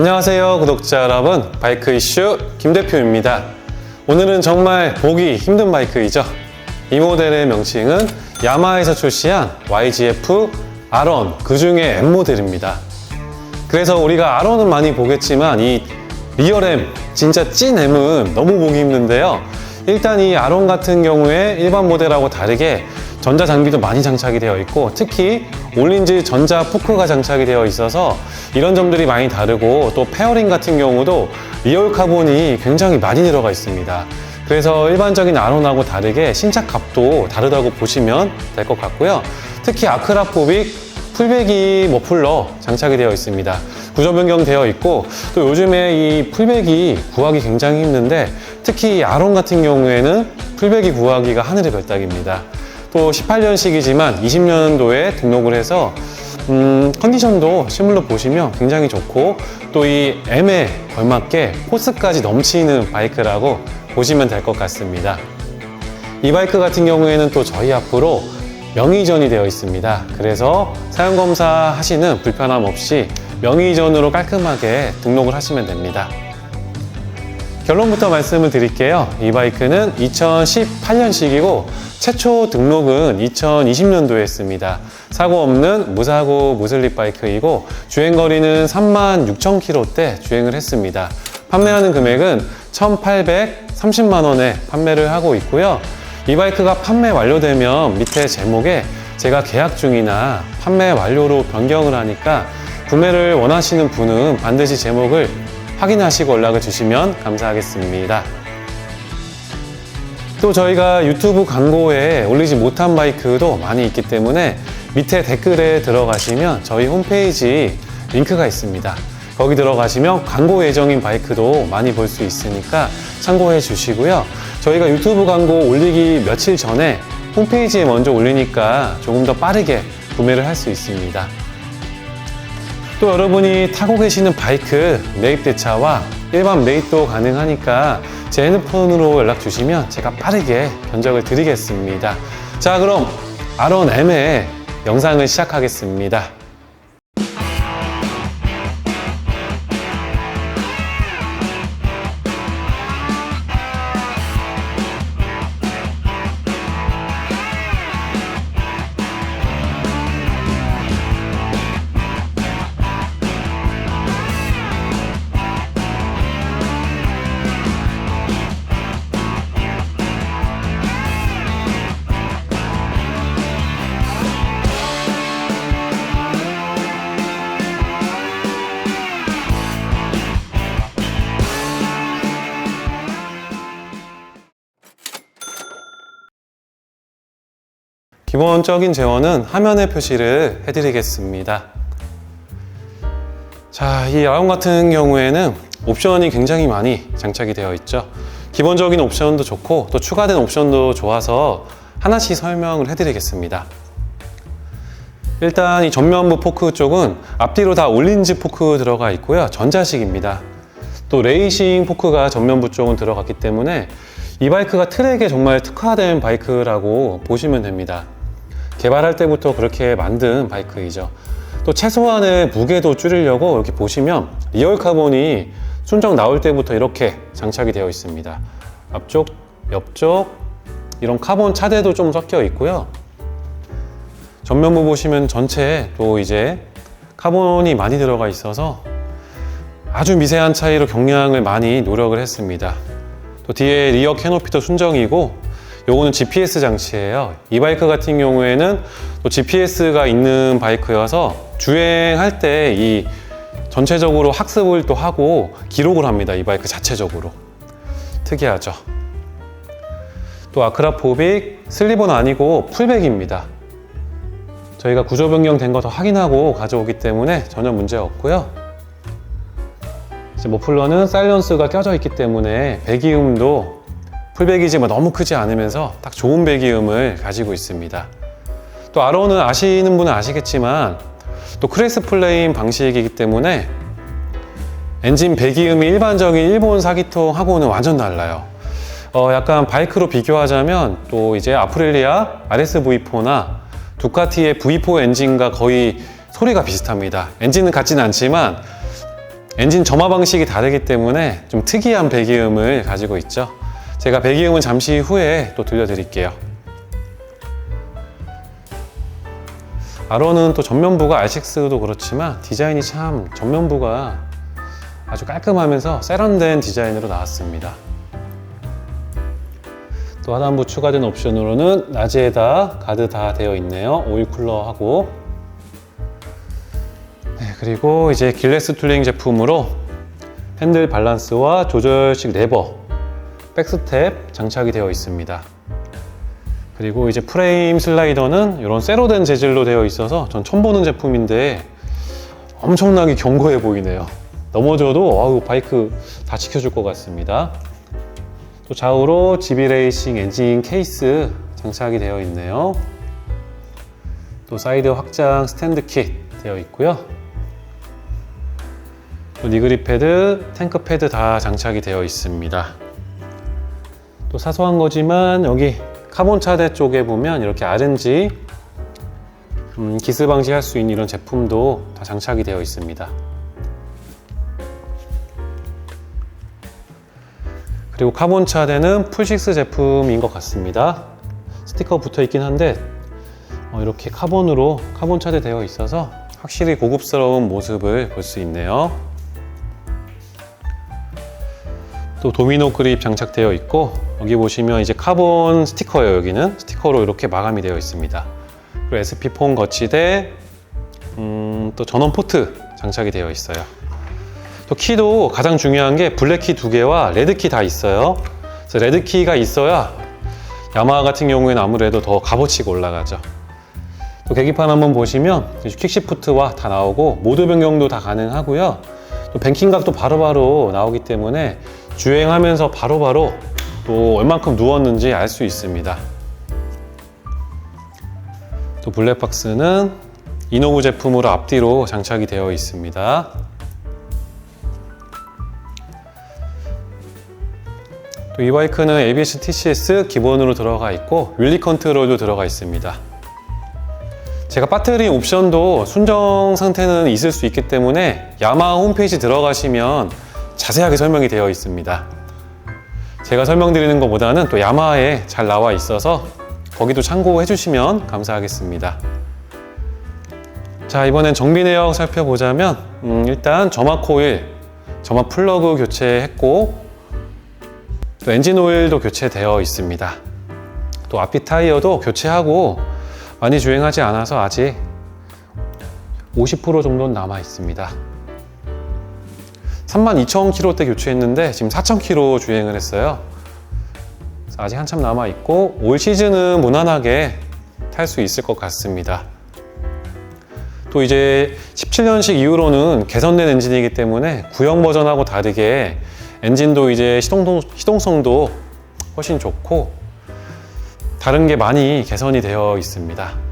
안녕하세요 구독자 여러분. 바이크 이슈 김 대표입니다. 오늘은 정말 보기 힘든 바이크이죠. 이 모델의 명칭은 야마하에서 출시한 YGF R1 그 중에 M 모델입니다. 그래서 우리가 R1은 많이 보겠지만 이 리얼 M 진짜 찐 M은 너무 보기 힘든데요. 일단 이 R1 같은 경우에 일반 모델하고 다르게 전자 장비도 많이 장착이 되어 있고 특히 올린즈 전자 포크가 장착이 되어 있어서 이런 점들이 많이 다르고 또 페어링 같은 경우도 리얼 카본이 굉장히 많이 들어가 있습니다. 그래서 일반적인 아론하고 다르게 신착값도 다르다고 보시면 될 것 같고요. 특히 아크라포빅 풀배기 머플러 장착이 되어 있습니다. 구조 변경되어 있고 또 요즘에 이 풀배기 구하기 굉장히 힘든데 특히 이 아론 같은 경우에는 풀배기 구하기가 하늘의 별따기입니다. 또 18년식이지만 20년도에 등록을 해서 음, 컨디션도 실물로 보시면 굉장히 좋고 또 이 M에 걸맞게 포스까지 넘치는 바이크라고 보시면 될 것 같습니다. 이 바이크 같은 경우에는 또 저희 앞으로 명의전이 되어 있습니다. 그래서 사용검사 하시는 불편함 없이 명의전으로 깔끔하게 등록을 하시면 됩니다. 결론부터 말씀을 드릴게요. 이 바이크는 2018년식이고 최초 등록은 2020년도에 했습니다. 사고 없는 무사고 무슬립 바이크이고 주행 거리는 3만 6천 킬로대 주행을 했습니다. 판매하는 금액은 1,830만 원에 판매를 하고 있고요. 이 바이크가 판매 완료되면 밑에 제목에 제가 계약 중이나 판매 완료로 변경을 하니까 구매를 원하시는 분은 반드시 제목을 확인하시고 연락을 주시면 감사하겠습니다. 또 저희가 유튜브 광고에 올리지 못한 바이크도 많이 있기 때문에 밑에 댓글에 들어가시면 저희 홈페이지 링크가 있습니다. 거기 들어가시면 광고 예정인 바이크도 많이 볼 수 있으니까 참고해 주시고요. 저희가 유튜브 광고 올리기 며칠 전에 홈페이지에 먼저 올리니까 조금 더 빠르게 구매를 할 수 있습니다. 또 여러분이 타고 계시는 바이크 매입 대차와 일반 매입도 가능하니까 제 핸드폰으로 연락 주시면 제가 빠르게 견적을 드리겠습니다. 자, 그럼 아론 M의 영상을 시작하겠습니다. 기본적인 제원은 화면에 표시를 해드리겠습니다. 자, 이 아론 같은 경우에는 옵션이 굉장히 많이 장착이 되어 있죠. 기본적인 옵션도 좋고 또 추가된 옵션도 좋아서 하나씩 설명을 해드리겠습니다. 일단 이 전면부 포크 쪽은 앞뒤로 다 올린즈 포크 들어가 있고요. 전자식입니다. 또 레이싱 포크가 전면부 쪽은 들어갔기 때문에 이 바이크가 트랙에 정말 특화된 바이크라고 보시면 됩니다. 개발할 때부터 그렇게 만든 바이크이죠. 또 최소한의 무게도 줄이려고 이렇게 보시면 리얼 카본이 순정 나올 때부터 이렇게 장착이 되어 있습니다. 앞쪽, 옆쪽 이런 카본 차대도 좀 섞여 있고요. 전면부 보시면 전체에 또 이제 카본이 많이 들어가 있어서 아주 미세한 차이로 경량을 많이 노력을 했습니다. 또 뒤에 리어 캐노피도 순정이고 요거는 GPS 장치예요. 이 바이크 같은 경우에는 또 GPS가 있는 바이크여서 주행할 때 이 전체적으로 학습을 또 하고 기록을 합니다. 이 바이크 자체적으로. 특이하죠. 또 아크라포빅 슬리버는 아니고 풀백입니다. 저희가 구조 변경된 거 더 확인하고 가져오기 때문에 전혀 문제 없고요. 이제 머플러는 사일런스가 껴져 있기 때문에 배기음도 풀배기지만 너무 크지 않으면서 딱 좋은 배기음을 가지고 있습니다. 또 아로는 아시는 분은 아시겠지만 또 크레스 플레임 방식이기 때문에 엔진 배기음이 일반적인 일본 사기통하고는 완전 달라요. 어, 약간 바이크로 비교하자면 또 이제 아프릴리아 RSV4나 두카티의 V4 엔진과 거의 소리가 비슷합니다. 엔진은 같지는 않지만 엔진 점화 방식이 다르기 때문에 좀 특이한 배기음을 가지고 있죠. 제가 배기음은 잠시 후에 또 들려드릴게요. 아로는 또 전면부가 R6도 그렇지만 디자인이 참 전면부가 아주 깔끔하면서 세련된 디자인으로 나왔습니다. 또 하단부 추가된 옵션으로는 라지에다 가드 다 되어 있네요. 오일 쿨러하고 네, 그리고 이제 길레스 툴링 제품으로 핸들 밸런스와 조절식 레버, 백스텝 장착이 되어 있습니다. 그리고 이제 프레임 슬라이더는 이런 쇠로 된 재질로 되어 있어서 전 처음 보는 제품인데 엄청나게 견고해 보이네요. 넘어져도 아우 바이크 다 지켜줄 것 같습니다. 또 좌우로 GB 레이싱 엔진 케이스 장착이 되어 있네요. 또 사이드 확장 스탠드 킷 되어 있고요. 또 니그리 패드, 탱크 패드 다 장착이 되어 있습니다. 또 사소한 거지만 여기 카본 차대 쪽에 보면 이렇게 RNG 음, 기스 방지할 수 있는 이런 제품도 다 장착이 되어 있습니다. 그리고 카본 차대는 풀식스 제품인 것 같습니다. 스티커 붙어 있긴 한데 어, 이렇게 카본으로 카본 차대 되어 있어서 확실히 고급스러운 모습을 볼 수 있네요. 또 도미노 그립 장착되어 있고 여기 보시면 이제 카본 스티커예요. 여기는 스티커로 이렇게 마감이 되어 있습니다. 그리고 SP 폼 거치대 음, 또 전원 포트 장착이 되어 있어요. 또 키도 가장 중요한 게 블랙 키 두 개와 레드 키 다 있어요. 그래서 레드 키가 있어야 야마하 같은 경우에는 아무래도 더 값어치가 올라가죠. 또 계기판 한번 보시면 퀵시프트와 다 나오고 모드 변경도 다 가능하고요. 또 뱅킹 각도 바로바로 나오기 때문에 주행하면서 바로바로 또 얼만큼 누웠는지 알 수 있습니다. 또 블랙박스는 이노브 제품으로 앞뒤로 장착이 되어 있습니다. 또 이 바이크는 ABS TCS 기본으로 들어가 있고 윌리 컨트롤도 들어가 있습니다. 제가 배터리 옵션도 순정 상태는 있을 수 있기 때문에 야마하 홈페이지 들어가시면 자세하게 설명이 되어 있습니다. 제가 설명드리는 것보다는 또 야마하에 잘 나와 있어서 거기도 참고해 주시면 감사하겠습니다. 자, 이번엔 정비 내역 살펴보자면 음, 일단 점화 코일, 점화 플러그 교체했고 또 엔진 오일도 교체되어 있습니다. 또 앞뒤 타이어도 교체하고 많이 주행하지 않아서 아직 50% 정도는 남아 있습니다. 32,000km 대 교체했는데 지금 4,000km 주행을 했어요. 아직 한참 남아 있고 올 시즌은 무난하게 탈 수 있을 것 같습니다. 또 이제 17년식 이후로는 개선된 엔진이기 때문에 구형 버전하고 다르게 엔진도 이제 시동, 시동성도 훨씬 좋고 다른 게 많이 개선이 되어 있습니다.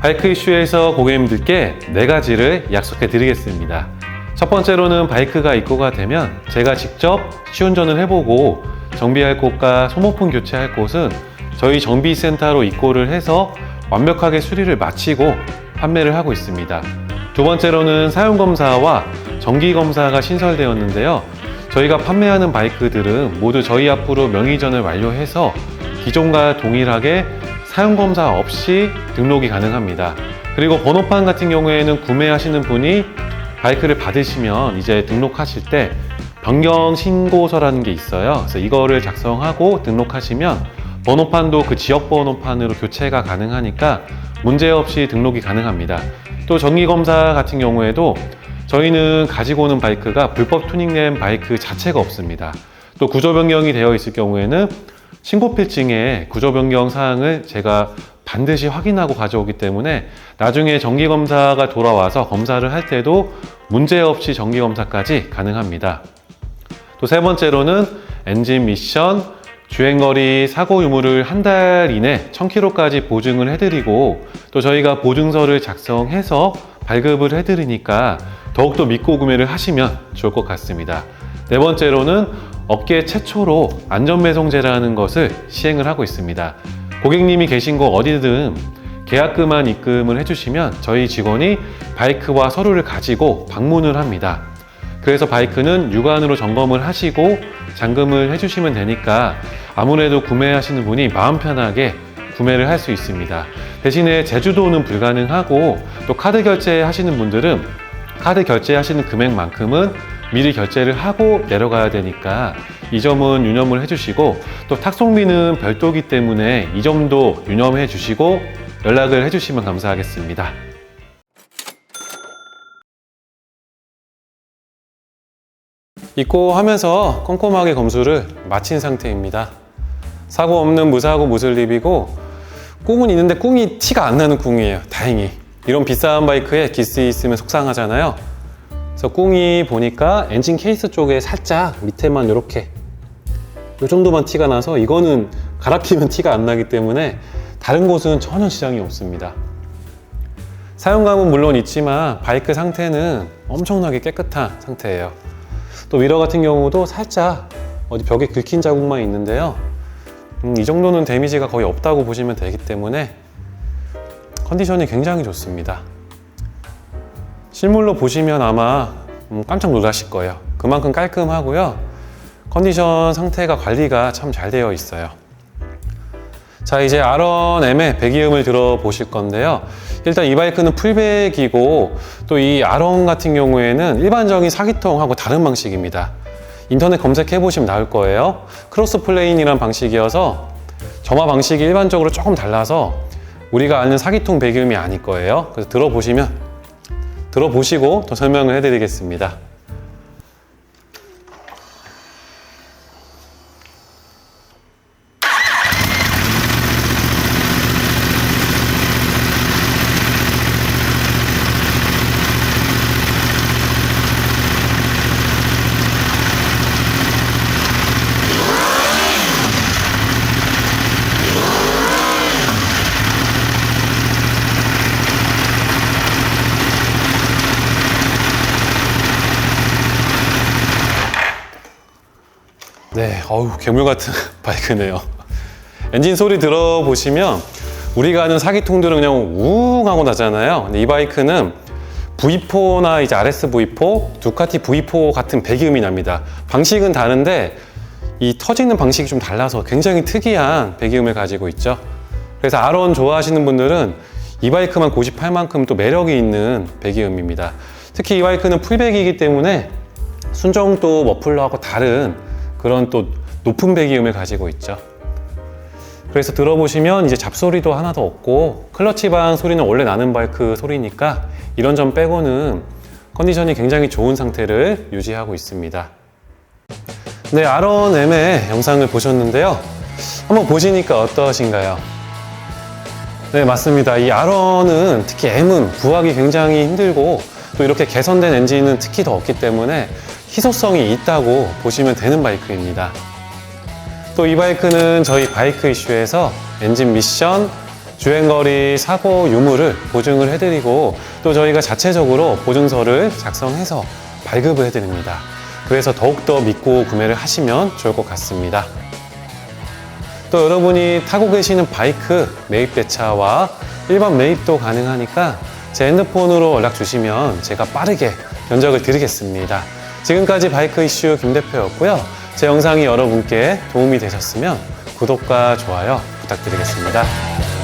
바이크 이슈에서 고객님들께 네 가지를 약속해 드리겠습니다. 첫 번째로는 바이크가 입고가 되면 제가 직접 시운전을 해보고 정비할 곳과 소모품 교체할 곳은 저희 정비센터로 입고를 해서 완벽하게 수리를 마치고 판매를 하고 있습니다. 두 번째로는 사용검사와 정기검사가 신설되었는데요. 저희가 판매하는 바이크들은 모두 저희 앞으로 명의전을 완료해서 기존과 동일하게 사용검사 없이 등록이 가능합니다. 그리고 번호판 같은 경우에는 구매하시는 분이 바이크를 받으시면 이제 등록하실 때 변경 신고서라는 게 있어요. 그래서 이거를 작성하고 등록하시면 번호판도 그 지역 번호판으로 교체가 가능하니까 문제없이 등록이 가능합니다. 또 정기검사 같은 경우에도 저희는 가지고 오는 바이크가 불법 투닝된 바이크 자체가 없습니다. 또 구조 변경이 되어 있을 경우에는 신고 필증에 구조 변경 사항을 제가 반드시 확인하고 가져오기 때문에 나중에 정기 검사가 돌아와서 검사를 할 때도 문제 없이 정기 검사까지 가능합니다. 또 세 번째로는 엔진 미션, 주행거리 사고 유무를 한 달 이내 1000km까지 보증을 해드리고 또 저희가 보증서를 작성해서 발급을 해드리니까 더욱더 믿고 구매를 하시면 좋을 것 같습니다. 네 번째로는 업계 최초로 안전배송제라는 것을 시행을 하고 있습니다. 고객님이 계신 곳 어디든 계약금만 입금을 해주시면 저희 직원이 바이크와 서류를 가지고 방문을 합니다. 그래서 바이크는 육안으로 점검을 하시고 잔금을 해주시면 되니까 아무래도 구매하시는 분이 마음 편하게 구매를 할 수 있습니다. 대신에 제주도는 불가능하고 또 카드 결제 하시는 분들은 카드 결제하시는 금액만큼은 미리 결제를 하고 내려가야 되니까 이 점은 유념을 해주시고 또 탁송비는 별도기 때문에 이 점도 유념해 주시고 연락을 해주시면 감사하겠습니다. 입고 하면서 꼼꼼하게 검수를 마친 상태입니다. 사고 없는 무사고 무슬립이고 꿍은 있는데 꿍이 티가 안 나는 꿍이에요. 다행히. 이런 비싼 바이크에 기스 있으면 속상하잖아요. 그래서 꿍이 보니까 엔진 케이스 쪽에 살짝 밑에만 이렇게 이 정도만 티가 나서 이거는 갈아 끼면 티가 안 나기 때문에 다른 곳은 전혀 지장이 없습니다. 사용감은 물론 있지만 바이크 상태는 엄청나게 깨끗한 상태예요. 또 미러 같은 경우도 살짝 어디 벽에 긁힌 자국만 있는데요. 음, 이 정도는 데미지가 거의 없다고 보시면 되기 때문에 컨디션이 굉장히 좋습니다. 실물로 보시면 아마 음, 깜짝 놀라실 거예요. 그만큼 깔끔하고요. 컨디션 상태가 관리가 참 잘 되어 있어요. 자, 이제 R1M의 배기음을 들어보실 건데요. 일단 이 바이크는 풀백이고 또이 R1 같은 경우에는 일반적인 사기통하고 다른 방식입니다. 인터넷 검색해 보시면 나올 거예요. 크로스 플레인이란 방식이어서 점화 방식이 일반적으로 조금 달라서 우리가 아는 사기통 배기음이 아닐 거예요. 그래서 들어보시면 들어보시고 더 설명을 해드리겠습니다. 네, 어우, 괴물 같은 바이크네요. 엔진 소리 들어보시면 우리가 아는 사기통들은 그냥 우웅 하고 나잖아요. 근데 이 바이크는 V4나 이제 RS V4, 두카티 V4 같은 배기음이 납니다. 방식은 다른데 이 터지는 방식이 좀 달라서 굉장히 특이한 배기음을 가지고 있죠. 그래서 R1 좋아하시는 분들은 이 바이크만 고집할 만큼 또 매력이 있는 배기음입니다. 특히 이 바이크는 풀백이기 때문에 순정도 머플러하고 다른 그런 또 높은 배기음을 가지고 있죠. 그래서 들어보시면 이제 잡소리도 하나도 없고 클러치 방 소리는 원래 나는 바이크 소리니까 이런 점 빼고는 컨디션이 굉장히 좋은 상태를 유지하고 있습니다. 네, R1M의 영상을 보셨는데요. 한번 보시니까 어떠신가요? 네, 맞습니다. 이 R1은 특히 M은 부하기 굉장히 힘들고 또 이렇게 개선된 엔진은 특히 더 없기 때문에 희소성이 있다고 보시면 되는 바이크입니다. 또 이 바이크는 저희 바이크 이슈에서 엔진 미션, 주행거리, 사고 유무를 보증을 해드리고 또 저희가 자체적으로 보증서를 작성해서 발급을 해드립니다. 그래서 더욱더 믿고 구매를 하시면 좋을 것 같습니다. 또 여러분이 타고 계시는 바이크 매입 대차와 일반 매입도 가능하니까 제 핸드폰으로 연락 주시면 제가 빠르게 견적을 드리겠습니다. 지금까지 바이크 이슈 김 대표였고요. 제 영상이 여러분께 도움이 되셨으면 구독과 좋아요 부탁드리겠습니다.